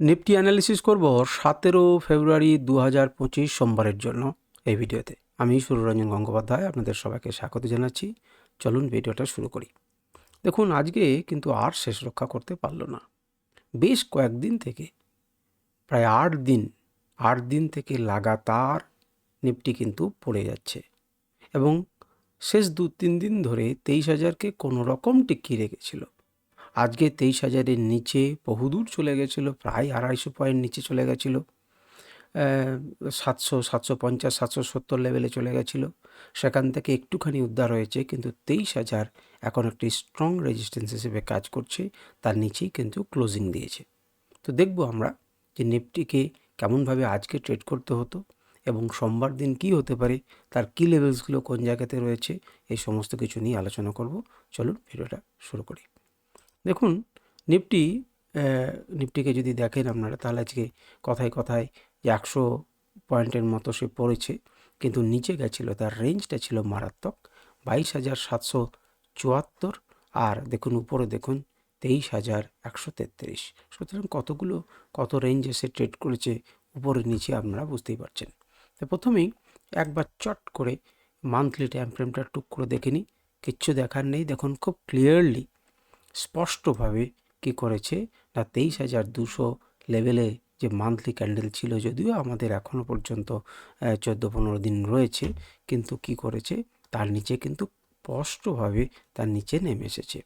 Nifty analysis করব সতেরো ফেব্রুয়ারি দু হাজার পঁচিশ সোমবারের জন্য এই ভিডিওতে। আমি সুররঞ্জন গঙ্গোপাধ্যায়, আপনাদের সবাইকে স্বাগত জানাচ্ছি। চলুন ভিডিওটা শুরু করি। দেখুন, আজকে কিন্তু আর শেষ রক্ষা করতে পারল না। বেশ কয়েকদিন থেকে, প্রায় আট দিন আট দিন থেকে লাগাতার নিফটি কিন্তু পড়ে যাচ্ছে এবং শেষ দু তিন দিন ধরে তেইশ হাজারকে কোনো রকম টিকিয়ে রেখেছিল। আজকে তেইশ হাজারের নিচে বহুদূর চলে গেছিল, প্রায় আড়াইশো পয়েন্ট নিচে চলে গেছিল। সাতশো সাতশো পঞ্চাশ, সাতশো সত্তর লেভেলে চলে গেছিল। সেখান থেকে একটুখানি উদ্ধার হয়েছে, কিন্তু তেইশ হাজার এখন একটি স্ট্রং রেজিস্ট্যান্স হিসেবে কাজ করছে, তার নিচেই কিন্তু ক্লোজিং দিয়েছে। তো দেখব আমরা যে নিফটিকে কেমনভাবে আজকে ট্রেড করতে হতো এবং সোমবার দিন কি হতে পারে, তার কি লেভেলসগুলো কোন জায়গাতে রয়েছে, এই সমস্ত কিছু নিয়ে আলোচনা করব। চলুন ভিডিওটা শুরু করি। দেখুন, নিফটি নিফটিকে যদি দেখেন আপনারা, তাহলে আজকে কথায় কথায় যে একশো পয়েন্টের মতো সে পড়েছে, কিন্তু নিচে গেছিল, তার রেঞ্জটা ছিল মারাত্মক, বাইশ হাজার সাতশো চুয়াত্তর আর দেখুন, উপরে দেখুন, তেইশ হাজার একশো তেত্রিশ। সুতরাং কতগুলো, কত রেঞ্জে সে ট্রেড করেছে, উপরে নিচে আপনারা বুঝতেই পারছেন। তো প্রথমেই একবার চট করে মান্থলি টাইম ফ্রেমটা টুক করে দেখে নিই, কিচ্ছু দেখার নেই, দেখুন খুব ক্লিয়ারলি স্পষ্টভাবে কি করেছে? না, তেইশ হাজার দুশো লেভেলে যে মান্থলি ক্যান্ডেল ছিল, যদিও আমাদের এখনও পর্যন্ত চোদ্দ পনেরো দিন রয়েছে, কিন্তু কি করেছে? তার নিচে কিন্তু স্পষ্টভাবে তার নিচে নেমে এসেছে।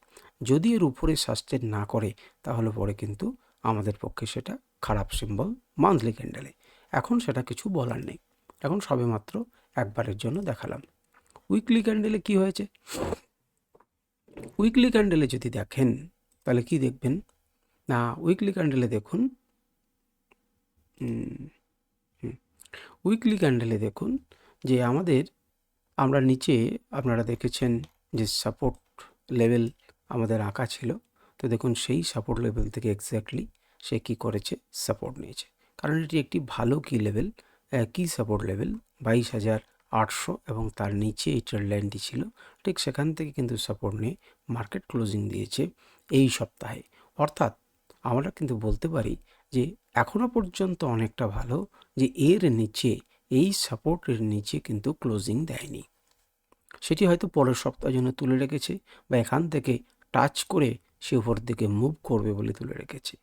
যদি এর উপরে সাস্টেন না করে, তাহলে পরে কিন্তু আমাদের পক্ষে সেটা খারাপ সিম্বল মান্থলি ক্যান্ডেলে এখন সেটা কিছু বলার নেই। এখন সবেমাত্র একবারের জন্য দেখালাম। উইকলি ক্যান্ডেলে কি হয়েছে? উইকলি ক্যান্ডেলে যদি দেখেন, তাহলে কি দেখবেন? না উইকলি ক্যান্ডেলে দেখুন। উইকলি ক্যান্ডেলে দেখুন যে আমাদের, আমরা নিচে, আপনারা দেখেছেন যে সাপোর্ট লেভেল আমাদের আঁকা ছিল। তো দেখুন, সেই সাপোর্ট লেভেল থেকে এক্স্যাক্টলি সে কি করেছে? সাপোর্ট নিয়েছে। কারণ এটি একটি ভালো কি লেভেল কি সাপোর্ট লেভেল বাইশ হাজার আটশো এবং তার নিচে এই ট্রেড লাইনটি ছিল। ঠিক সেখান থেকে কিন্তু সাপোর্ট নিয়ে মার্কেট ক্লোজিং দিয়েছে এই সপ্তাহে। অর্থাৎ আমরা কিন্তু বলতে পারি যে এখনও পর্যন্ত অনেকটা ভালো যে এর নিচে, এই সাপোর্টের নিচে কিন্তু ক্লোজিং দেয়নি। সেটি হয়তো পরের সপ্তাহের জন্য তুলে রেখেছে বা এখান থেকে টাচ করে সে উপর দিকে মুভ করবে বলে তুলে রেখেছে।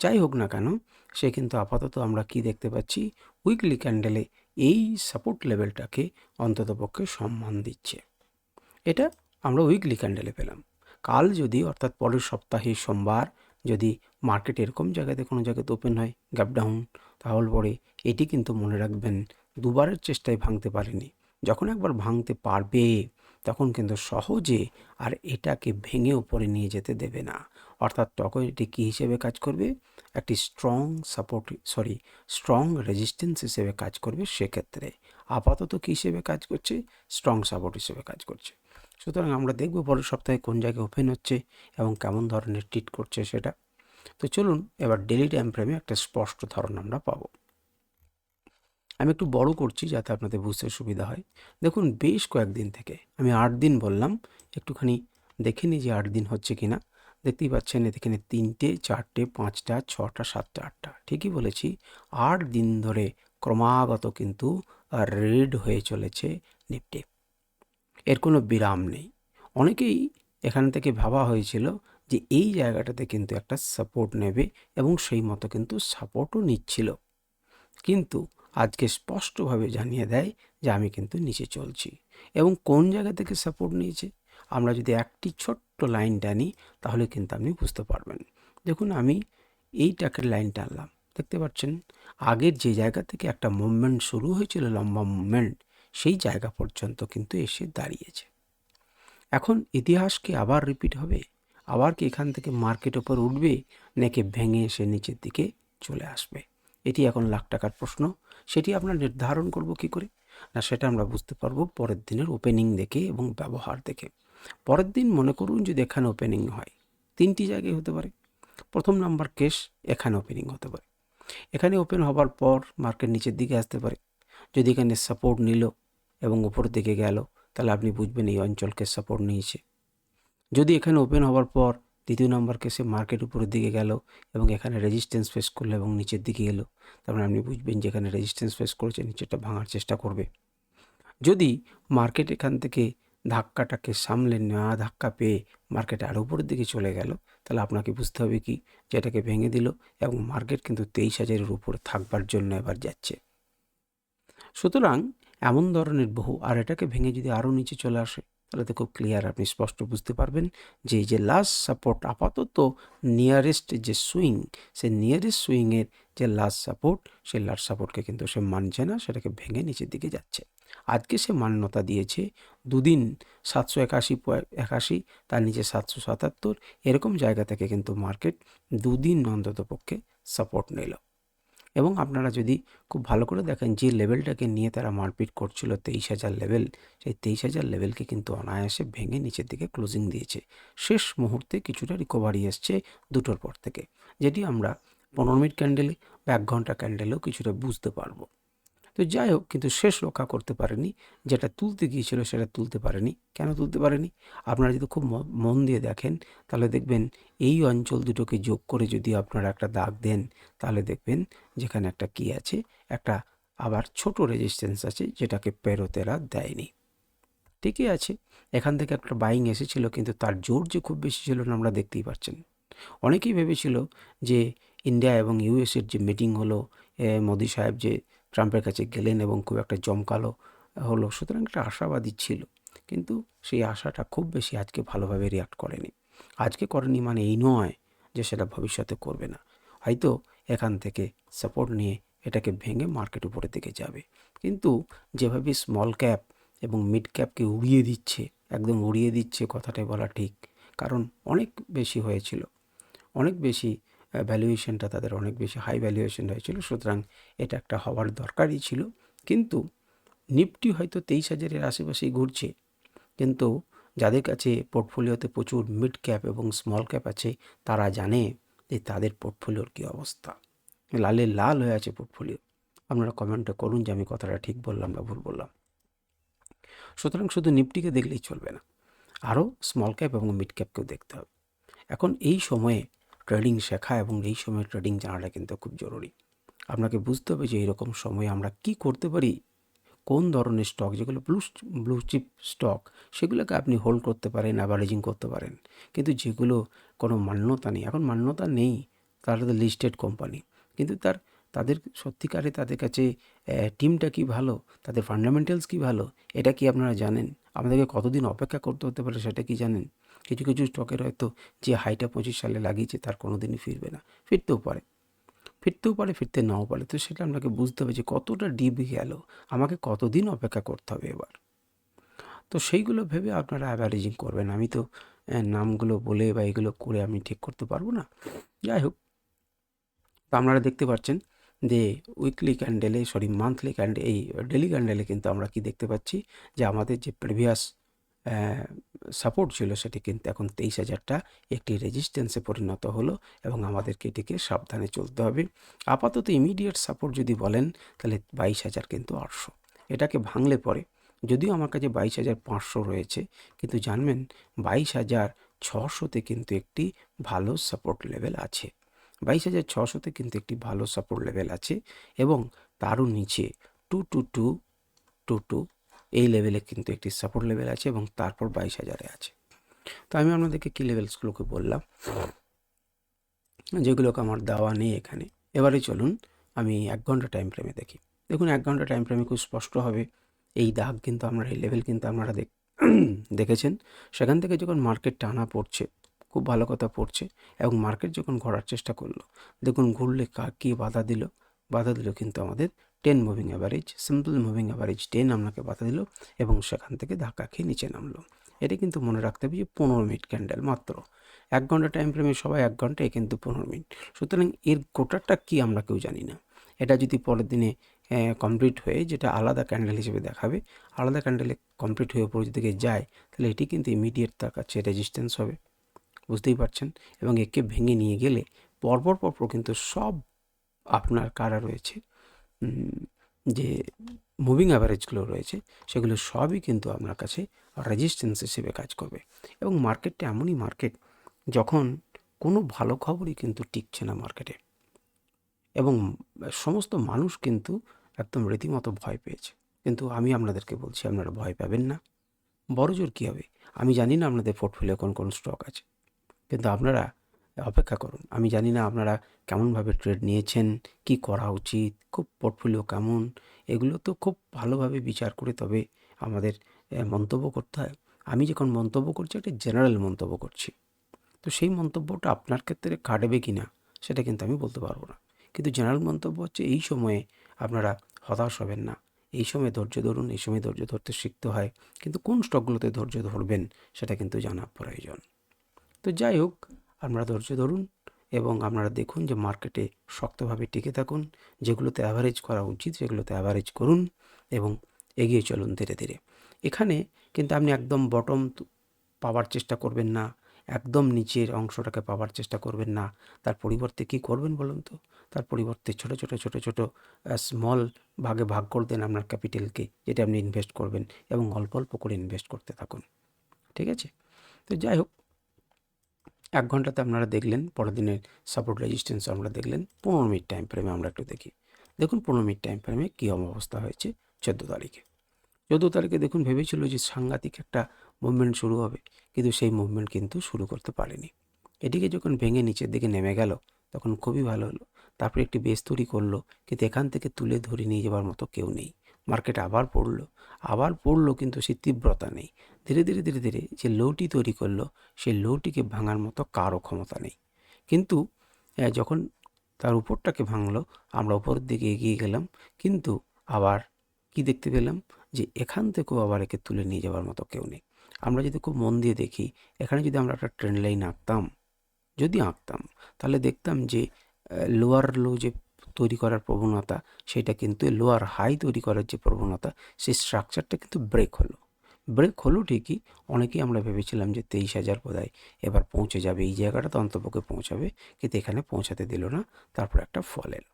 যাই হোক না কেন, সে কিন্তু আপাতত আমরা কি দেখতে পাচ্ছি? উইকলি ক্যান্ডেলে এই সাপোর্ট লেভেলটাকে অন্ততপক্ষে সম্মান দিচ্ছে। এটা আমরা উইকলি ক্যান্ডেলে পেলাম। কাল যদি অর্থাৎ পরের সপ্তাহে সোমবার যদি মার্কেট এরকম জায়গাতে কোনো জায়গাতে ওপেন হয় গ্যাপ ডাউন তাহলে পরে এটি কিন্তু মনে রাখবেন দুবারের চেষ্টায় ভাঙতে পারেনি। যখন একবার ভাঙতে পারবে, তখন কিন্তু সহজে আর এটাকে ভেঙে উপরে নিয়ে যেতে দেবে না। অর্থাৎ তখন এটি কী হিসেবে কাজ করবে, একটি strong support sorry strong resistance হিসেবে কাজ করবে সেক্ষেত্রে। আপাতত কী হিসেবে কাজ করছে? স্ট্রং সাপোর্ট হিসেবে কাজ করছে। সুতরাং আমরা দেখব পরের সপ্তাহে কোন জায়গায় ওপেন হচ্ছে এবং কেমন ধরনের ট্রিট করছে সেটা। তো চলুন এবার ডেলি টাইম ফ্রেমে একটা স্পষ্ট ধারণা আমরা পাবো। আমি একটু বড় করছি যাতে আপনাদের বুঝতে সুবিধা হয়। দেখুন, বেশ কয়েকদিন থেকে, আমি আট দিন বললাম, একটুখানি দেখে নিই যে আট দিন হচ্ছে কি না দেখতেই পাচ্ছেন এখানে তিনটে, চারটে, পাঁচটা, ছটা, সাতটা, আটটা। ঠিকই বলেছি, আট দিন ধরে ক্রমাগত কিন্তু রেড হয়ে চলেছে নিফটি এর কোনো বিরাম নেই। অনেকেই এখান থেকে ভাবা হয়েছিল যে এই জায়গাটাতে কিন্তু একটা সাপোর্ট নেবে এবং সেই মতো কিন্তু সাপোর্টও নিচ্ছিল। কিন্তু আজকে স্পষ্টভাবে জানিয়ে দেয় যে আমি কিন্তু নিচে চলছি। এবং কোন জায়গা থেকে সাপোর্ট নিয়েছে? আমরা যদি একটি ছোট্ট লাইন টানি, তাহলে কিন্তু আপনি বুঝতে পারবেন। দেখুন, আমি এই টাকের লাইন টানলাম। দেখতে পাচ্ছেন, আগের যে জায়গা থেকে একটা মুভমেন্ট শুরু হয়েছিল, লম্বা মুভমেন্ট, সেই জায়গা পর্যন্ত কিন্তু এসে দাঁড়িয়েছে। এখন ইতিহাস কি আবার রিপিট হবে? আবার কি এখান থেকে মার্কেট ওপর উঠবে, নাকি ভেঙে এসে নিচের দিকে চলে আসবে? এটি এখন লাখ টাকার প্রশ্ন। সেটি আমরা নির্ধারণ করব কি করে? না, সেটা আমরা বুঝতে পারব পরের দিনের ওপেনিং দেখে এবং ব্যবহার দেখে। পরের দিন মনে করুন যদি এখানে ওপেনিং হয়, তিনটি জায়গায় হতে পারে। প্রথম নাম্বার কেস এখানে ওপেনিং হতে পারে। এখানে ওপেন হবার পর মার্কেট নিচের দিকে আসতে পারে। যদি এখানে সাপোর্ট নিল এবং উপরের দিকে গেল, তাহলে আপনি বুঝবেন এই অঞ্চলকে সাপোর্ট নিয়েছে। যদি এখানে ওপেন হওয়ার পর দ্বিতীয় নাম্বার কেসে মার্কেট উপরের দিকে গেল এবং এখানে রেজিস্ট্যান্স ফেস করল এবং নিচের দিকে এলো তারপরে আপনি বুঝবেন যে এখানে রেজিস্ট্যান্স ফেস করেছে, নিচেরটা ভাঙার চেষ্টা করবে। যদি মার্কেট এখান থেকে ধাক্কাটাকে সামলে নেওয়া, ধাক্কা পেয়ে মার্কেট আরও উপরের দিকে চলে গেল। তাহলে আপনাকে বুঝতে হবে কি? যে এটাকে ভেঙে দিল এবং মার্কেট কিন্তু তেইশ হাজারের উপরে থাকবার জন্য এবার যাচ্ছে। সুতরাং এমন ধরনের বহু, আর এটাকে ভেঙে যদি আরও নিচে চলে আসে, তাহলে তো খুব ক্লিয়ার আপনি স্পষ্ট বুঝতে পারবেন যে এই যে লাস্ট সাপোর্ট আপাতত নিয়ারেস্ট যে সুইং সে নিয়ারেস্ট সুইংয়ের যে লাস্ট সাপোর্ট সেই লাস্ট সাপোর্টকে কিন্তু সে মানছে না, সেটাকে ভেঙে নিচের দিকে যাচ্ছে। আজকে সে মান্যতা দিয়েছে। দুদিন সাতশো একাশি একাশি, তার নিচে সাতশো সাতাত্তর, এরকম জায়গা থেকে কিন্তু মার্কেট দুদিন অন্তত পক্ষে সাপোর্ট নিল। এবং আপনারা যদি খুব ভালো করে দেখেন, যে লেভেলটাকে নিয়ে তারা মারপিট করছিল, তেইশ হাজার লেভেল সেই তেইশ হাজার লেভেলকে কিন্তু অনায়াসে ভেঙে নিচের দিকে ক্লোজিং দিয়েছে। শেষ মুহূর্তে কিছুটা রিকভারি এসছে দুটোর পর থেকে, যেটি আমরা পনেরো মিনিট ক্যান্ডেলে বা এক ঘণ্টা ক্যান্ডেলেও কিছুটা বুঝতে পারব। তো যাই হোক, কিন্তু শেষ রক্ষা করতে পারেনি। যেটা তুলতে গিয়েছিল সেটা তুলতে পারেনি। কেন তুলতে পারেনি? আপনারা যদি খুব মন দিয়ে দেখেন, তাহলে দেখবেন এই অঞ্চল দুটোকে যোগ করে যদি আপনারা একটা দাগ দেন, তাহলে দেখবেন যেখানে একটা কি আছে, একটা আবার ছোট রেজিস্ট্যান্স আছে যেটাকে পেরোতেরা দেয়নি। ঠিকই আছে, এখান থেকে একটা বাইং এসেছিল, কিন্তু তার জোর যে খুব বেশি ছিল না, আমরা দেখতেই পাচ্ছেন অনেকেই ভেবেছিল যে ইন্ডিয়া এবং ইউএসের যে মিটিং হলো মোদি সাহেব যে ট্রাম্পের কাছে গেলেন এবং খুব একটা জমকালো হলো। সুতরাং একটা আশাবাদী ছিল। কিন্তু সেই আশাটা খুব বেশি আজকে ভালোভাবে রিয়াক্ট করেনি। আজকে করেনি মানে এই নয় যে সেটা ভবিষ্যতে করবে না। হয়তো এখান থেকে সাপোর্ট নিয়ে এটাকে ভেঙে মার্কেট উপরের দিকে যাবে। কিন্তু যেভাবে স্মল ক্যাপ এবং মিড ক্যাপকে উড়িয়ে দিচ্ছে, একদম উড়িয়ে দিচ্ছে কথাটাই বলা ঠিক। কারণ অনেক বেশি হয়েছিল। অনেক বেশি ভ্যালুয়েশনটা তাদের অনেক বেশি হাই ভ্যালুয়েশন হয়েছিল, সুতরাং এটা একটা হওয়ার দরকারই ছিল। কিন্তু নিফটি হয়তো তেইশ হাজারের আশেপাশেই ঘুরছে, কিন্তু যাদের কাছে পোর্টফোলিওতে প্রচুর মিড ক্যাপ এবং স্মল ক্যাপ আছে, তারা জানে যে তাদের পোর্টফোলিওর কী অবস্থা। লালে লাল হয়ে আছে পোর্টফোলিও আপনারা কমেন্টে করুন যে আমি কথাটা ঠিক বললাম না ভুল বললাম। সুতরাং শুধু নিফটিকে দেখলেই চলবে না আরও স্মল ক্যাপ এবং মিড ক্যাপকেও দেখতে হবে। এখন এই সময়ে ট্রেডিং শেখা এবং এই সময় ট্রেডিং জানাটা কিন্তু খুব জরুরি। আপনাকে বুঝতে হবে যে এরকম সময়ে আমরা কি করতে পারি, কোন ধরনের স্টক যেগুলো ব্লু ব্লু চিপ স্টক সেগুলোকে আপনি হোল্ড করতে পারেন অ্যাভারেজিং করতে পারেন। কিন্তু যেগুলো কোনো মান্যতা নেই, এখন মান্যতা নেই তারা তো লিস্টেড কোম্পানি কিন্তু তার, তাদের সত্যিকারে তাদের কাছে টিমটা কি ভালো, তাদের ফান্ডামেন্টালস কি ভালো, এটা কি আপনারা জানেন? আমাদেরকে কতদিন অপেক্ষা করতে হতে পারে সেটা কি জানেন? কিছু কিছু স্টকের হয়তো যে হাইটা পঁচিশ সালে লাগিয়েছে তার কোনো দিনই ফিরবে না। ফিরতেও পারে। ফিরতেও পারে, ফিরতে নাও পারে। তো সেটা আপনাকে বুঝতে হবে যে কতটা ডিপ গেল, আমাকে কতদিন অপেক্ষা করতে হবে এবার? তো সেইগুলো ভেবে আপনারা অ্যাভারেজিং করবেন। আমি তো নামগুলো বলে বা এগুলো করে আমি ঠিক করতে পারব না। যাই হোক, তো আপনারা দেখতে পাচ্ছেন যে উইকলি ক্যান্ডেলে সরি মান্থলি ক্যান্ডেল এই ডেলি ক্যান্ডেলে কিন্তু আমরা কি দেখতে পাচ্ছি? যে আমাদের যে প্রিভিয়াস সাপোর্ট ছিল সেটি কিন্তু এখন তেইশ হাজারটা একটি রেজিস্ট্যান্সে পরিণত হলো এবং আমাদেরকে এটিকে সাবধানে চলতে হবে। আপাতত ইমিডিয়েট সাপোর্ট যদি বলেন, তাহলে বাইশ হাজার কিন্তু আটশো। এটাকে ভাঙলে পরে, যদিও আমার কাছে বাইশ হাজার পাঁচশো রয়েছে, কিন্তু জানবেন বাইশ হাজার ছশোতে কিন্তু একটি ভালো সাপোর্ট লেভেল আছে। বাইশ হাজার ছশোতে কিন্তু একটি ভালো সাপোর্ট লেভেল আছে এবং তারও নিচে two two two two two এই লেভেলে কিন্তু একটি সাপোর্ট লেভেল আছে এবং তারপর বাইশ হাজারে আছে। তো আমি আপনাদেরকে কী লেভেলসগুলোকে বললাম, যেগুলোকে আমার দেওয়া নেই এখানে। এবারে চলুন, আমি এক ঘণ্টা টাইম ফ্রেমে দেখি। দেখুন, এক ঘণ্টা টাইম ফ্রেমে খুব স্পষ্ট হবে। এই দাগ কিন্তু আমরা, এই লেভেল কিন্তু আপনারা দেখ, দেখেছেন। সেখান থেকে যখন মার্কেট টানা পড়ছে, খুব ভালো কথা পড়ছে, এবং মার্কেট যখন ঘোরার চেষ্টা করল, দেখুন, ঘুরলে কার কী বাধা দিল? বাধা দিল কিন্তু আমাদের ten moving average simple moving average ten আপনাকে বাধা দিল এবং সেখান থেকে ধাক্কা খেয়ে নিচে নামলো। এটা কিন্তু মনে রাখতে হবে যে পনেরো মিনিট ক্যান্ডেল মাত্র। এক ঘণ্টা টাইম ফ্রেমে সবাই এক ঘন্টায় কিন্তু পনেরো মিনিট। সুতরাং এর গোটাটা কী আমরা কেউ জানি না। এটা যদি পরের দিনে কমপ্লিট হয়ে যেটা আলাদা ক্যান্ডেল হিসেবে দেখাবে, আলাদা ক্যান্ডেলে কমপ্লিট হয়ে উপরের দিকে যায়, তাহলে এটি কিন্তু ইমিডিয়েট তার কাছে রেজিস্ট্যান্স হবে। বুঝতেই পারছেন? এবং একে ভেঙে নিয়ে গেলে পরপর পরপর কিন্তু সব আপনার কারা রয়েছে যে মুভিং অ্যাভারেজগুলো রয়েছে, সেগুলো সবই কিন্তু আপনার কাছে রেজিস্ট্যান্স হিসেবে কাজ করবে। এবং মার্কেটটা এমনই মার্কেট যখন কোনো ভালো খবরই কিন্তু টিকছে না মার্কেটে এবং সমস্ত মানুষ কিন্তু একদম রীতিমতো ভয় পেয়েছে। কিন্তু আমি আপনাদেরকে বলছি, আপনারা ভয় পাবেন না। বড় জোর কী হবে? আমি জানি না আপনাদের পোর্টফোলিও কোন কোন স্টক আছে। কিন্তু আপনারা অপেক্ষা করুন। আমি জানি না আপনারা কেমনভাবে ট্রেড নিয়েছেন, কি করা উচিত, খুব পোর্টফোলিও কেমন, এগুলো তো খুব ভালোভাবে বিচার করে তবে আমাদের মন্তব্য করতে হয়। আমি যখন মন্তব্য করছি, একটা জেনারেল মন্তব্য করছি। তো সেই মন্তব্যটা আপনার ক্ষেত্রে কাটবে কি না সেটা কিন্তু আমি বলতে পারব না। কিন্তু জেনারেল মন্তব্য হচ্ছে, এই সময়ে আপনারা হতাশ হবেন না। এই সময় ধৈর্য ধরুন, এই সময় ধৈর্য ধরতে শিখতে হয়। কিন্তু কোন স্টকগুলোতে ধৈর্য ধরবেন, সেটা কিন্তু জানা প্রয়োজন। তো যাই হোক আপনারা ধৈর্য ধরুন এবং আপনারা দেখুন যে মার্কেটে শক্তভাবে টিকে থাকুন, যেগুলোতে অ্যাভারেজ করা উচিত সেগুলোতে অ্যাভারেজ করুন এবং এগিয়ে চলুন ধীরে ধীরে। এখানে কিন্তু আপনি একদম বটম পাওয়ার চেষ্টা করবেন না, একদম নিচের অংশটাকে পাওয়ার চেষ্টা করবেন না। তার পরিবর্তে কি করবেন বলুন তো? তার পরিবর্তে ছোট ছোট ছোট ছোট স্মল ভাগে ভাগ করে দেন আপনার ক্যাপিটালকে যেটা আপনি ইনভেস্ট করবেন এবং অল্প অল্প করে ইনভেস্ট করতে থাকুন। ঠিক আছে? তো যাই হোক এক ঘন্টাতে আপনারা দেখলেন, পরের দিনের সাপোর্ট রেজিস্ট্যান্স আমরা দেখলেন, পনেরো মিনিট টাইম ফ্রেমে আমরা একটু দেখি। দেখুন পনেরো মিনিট টাইম ফ্রেমে কী অবস্থা হয়েছে চোদ্দ তারিখে। চোদ্দ তারিখে দেখুন ভেবেছিল যে সাংঘাতিক একটা মুভমেন্ট শুরু হবে, কিন্তু সেই মুভমেন্ট কিন্তু শুরু করতে পারেনি। এটিকে যখন ভেঙে নিচের দিকে নেমে গেল, তখন খুবই ভালো হলো। তারপরে একটি বেস তৈরি করল, কিন্তু এখান থেকে তুলে ধরে নিয়ে যাওয়ার মতো কেউ নেই। মার্কেট আবার পড়ল। আবার পড়ল কিন্তু সেই তীব্রতা নেই। ধীরে ধীরে ধীরে ধীরে যে লোটি তৈরি করল সেই লোটিকে ভাঙার মতো কারও ক্ষমতা নেই। কিন্তু যখন তার উপরটাকে ভাঙলো, আমরা উপরের দিকে এগিয়ে গেলাম। কিন্তু আবার কি দেখতে পেলাম? যে এখান থেকেও আবার একে তুলে নিয়ে যাওয়ার মতো কেউ নেই। আমরা যদি খুব মন দিয়ে দেখি, এখানে যদি আমরা একটা ট্রেন লাইন আঁকতাম, যদি আঁকতাম, তাহলে দেখতাম যে লোয়ার লো যে তৈরি করার প্রবণতা, সেটা কিন্তু লোয়ার হাই তৈরি করার যে প্রবণতা, সেই স্ট্রাকচারটা কিন্তু ব্রেক হলো। ব্রেক হলো ঠিকই, অনেকেই আমরা ভেবেছিলাম যে তেইশ হাজার বোধহয় এবার পৌঁছে যাবে, এই জায়গাটা তো অন্তপক্ষে পৌঁছাবে, কিন্তু এখানে পৌঁছাতে দিল না, তারপর একটা ফল এলো।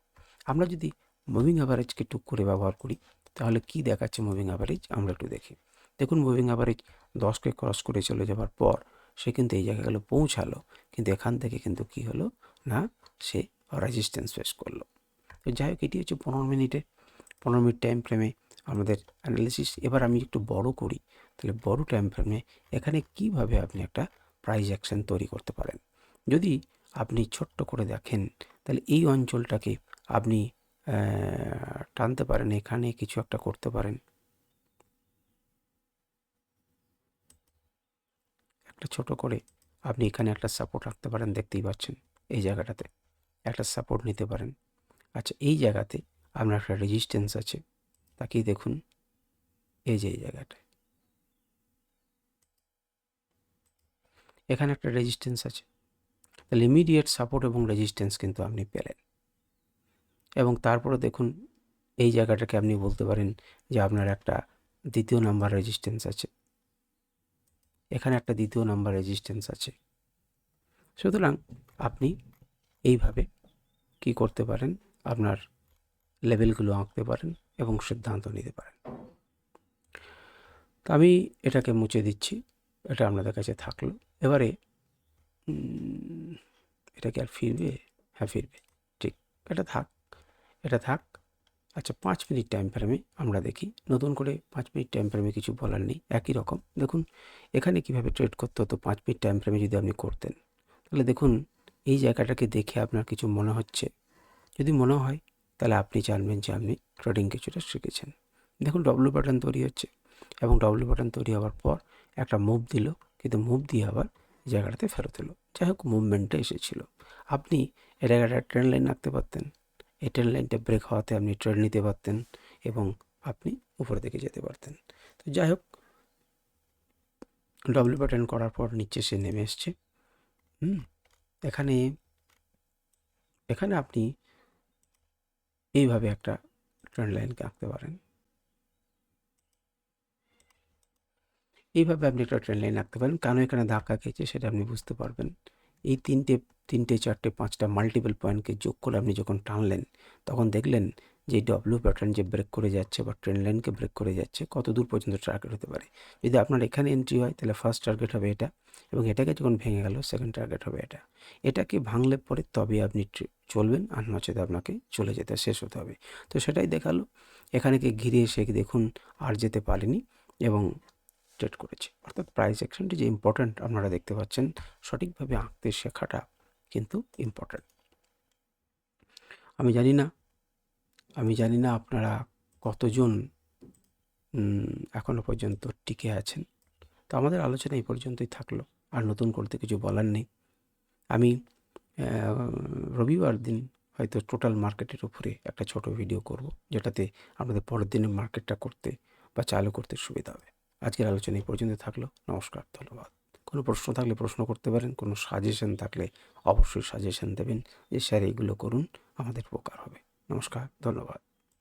আমরা যদি মুভিং অ্যাভারেজকে টুক করে ব্যবহার করি, তাহলে কি দেখাচ্ছে মুভিং অ্যাভারেজ আমরা একটু দেখি। দেখুন মুভিং অ্যাভারেজ দশকে ক্রস করে চলে যাওয়ার পর, সে কিন্তু এই জায়গাগুলো পৌঁছালো, কিন্তু এখান থেকে কিন্তু কি হলো? না, সে রেজিস্ট্যান্স ফেস করল। তো যাই হোক, এটি হচ্ছে পনেরো মিনিটে, পনেরো মিনিট টাইম ফ্রেমে আমাদের অ্যানালিসিস এবার আমি একটু বড় করি, তাহলে বড় টাইম ফ্রেমে এখানে কীভাবে আপনি একটা প্রাইজ অ্যাকশন তৈরি করতে পারেন? যদি আপনি ছোট্ট করে দেখেন, তাহলে এই অঞ্চলটাকে আপনি টানতে পারেন, এখানে কিছু একটা করতে পারেন। একটা ছোট করে আপনি এখানে একটা সাপোর্ট রাখতে পারেন, দেখতেই পাচ্ছেন এই জায়গাটাতে। একটা সাপোর্ট নিতে পারেন। আচ্ছা এই জায়গাতে আপনার একটা রেজিস্ট্যান্স আছে। তাকেই দেখুন। এই যে এই জায়গাটায়। এখানে একটা রেজিস্ট্যান্স আছে। তাহলে ইমিডিয়েট সাপোর্ট এবং রেজিস্ট্যান্স কিন্তু আপনি পেলেন। এবং তারপরে দেখুন, এই জায়গাটাকে আপনি বলতে পারেন যে আপনার একটা দ্বিতীয় নাম্বার রেজিস্ট্যান্স আছে। এখানে একটা দ্বিতীয় নাম্বার রেজিস্ট্যান্স আছে। সুতরাং আপনি এইভাবে কি করতে পারেন? আপনার লেভেলগুলো আঁকতে পারেন এবং সিদ্ধান্ত নিতে পারেন। তো আমি এটাকে মুছে দিচ্ছি এটা আপনাদের কাছে থাকল। এবারে উম, এটা কি আর ফিরবে? হ্যাঁ ফিরবে। ঠিক এটা থাক এটা থাক। আচ্ছা পাঁচ মিনিট টাইম ফ্রেমে আমরা দেখি। নতুন করে পাঁচ মিনিট টাইম ফ্রেমে কিছু বলার নেই একই রকম। দেখুন এখানে কীভাবে ট্রেড করতে হতো পাঁচ মিনিট টাইম ফ্রেমে যদি আপনি করতেন। তাহলে দেখুন এই জায়গাটাকে দেখে আপনার কিছু মনে হচ্ছে। যদি মনে হয়, তাহলে আপনি জানবেন যে আপনি ট্রেডিং কিছুটা শিখেছেন। দেখুন ডব্লু প্যাটার্ন তৈরি হচ্ছে এবং ডব্লু প্যাটার্ন তৈরি হওয়ার পর একটা মুভ দিল, কিন্তু মুভ দিয়ে আবার জায়গাটাতে ফেরত এলো। যাই হোক মুভমেন্টটা এসেছিল। আপনি এর একটা ট্রেন লাইন আঁকতে পারতেন। এই ট্রেন লাইনটা ব্রেক হওয়াতে আপনি ট্রেন নিতে পারতেন এবং আপনি উপরের দিকে যেতে পারতেন। তো যাই হোক ডব্লিউ প্যাটার্ন করার পর নিচে সে নেমে এসছে। হুম, এখানে এখানে আপনি এইভাবে একটা ট্রেন্ড লাইনকে আঁকতে পারেন। এইভাবে আপনি একটা ট্রেন লাইন আঁকতে পারেন। কেন এখানে ধাক্কা খেয়েছে সেটা আপনি বুঝতে পারবেন। এই তিনটে তিনটে, চারটে, পাঁচটা মাল্টিপল পয়েন্টকে যোগ করে আপনি যখন টানলেন, তখন দেখলেন যে ডব্লিউ প্যাটার্ন যে ব্রেক করে যাচ্ছে বা ট্রেন লাইনকে ব্রেক করে যাচ্ছে, কত দূর পর্যন্ত টার্গেট হতে পারে? যদি আপনার এখানে এন্ট্রি হয়, তাহলে ফার্স্ট টার্গেট হবে এটা এবং এটাকে যখন ভেঙে গেল সেকেন্ড টার্গেট হবে এটা। এটাকে ভাঙলে পরে তবে আপনি চলবেন আর নচেত আপনাকে চলে যেতে শেষ হতে হবে। তো সেটাই দেখাল। এখানেকে ঘিরে এসে দেখুন আর যেতে পারেনি এবং ট্রেড করেছে। অর্থাৎ প্রাইস অ্যাকশনটি যে ইম্পর্ট্যান্ট আপনারা দেখতে পাচ্ছেন, সঠিকভাবে আঁকতে শেখাটা কিন্তু ইম্পর্ট্যান্ট আমি জানি না আমি জানি না আপনারা কতজন উম, এখনও পর্যন্ত টিকে আছেন। তো আমাদের আলোচনা এই পর্যন্তই থাকল। আর নতুন করতে কিছু বলার নেই। আমি রবিবার দিন হয়তো টোটাল মার্কেটের উপরে একটা ছোট ভিডিও করব যেটাতে আমাদের পরের দিনের মার্কেটটা করতে বা চালু করতে সুবিধা হবে। আজকের আলোচনা এই পর্যন্ত থাকল। নমস্কার ধন্যবাদ। কোনো প্রশ্ন থাকলে প্রশ্ন করতে পারেন কোনো সাজেশন থাকলে অবশ্যই সাজেশন দেবেন যে স্যার এইগুলো করুন আমাদের উপকার হবে। নমস্কার ধন্যবাদ।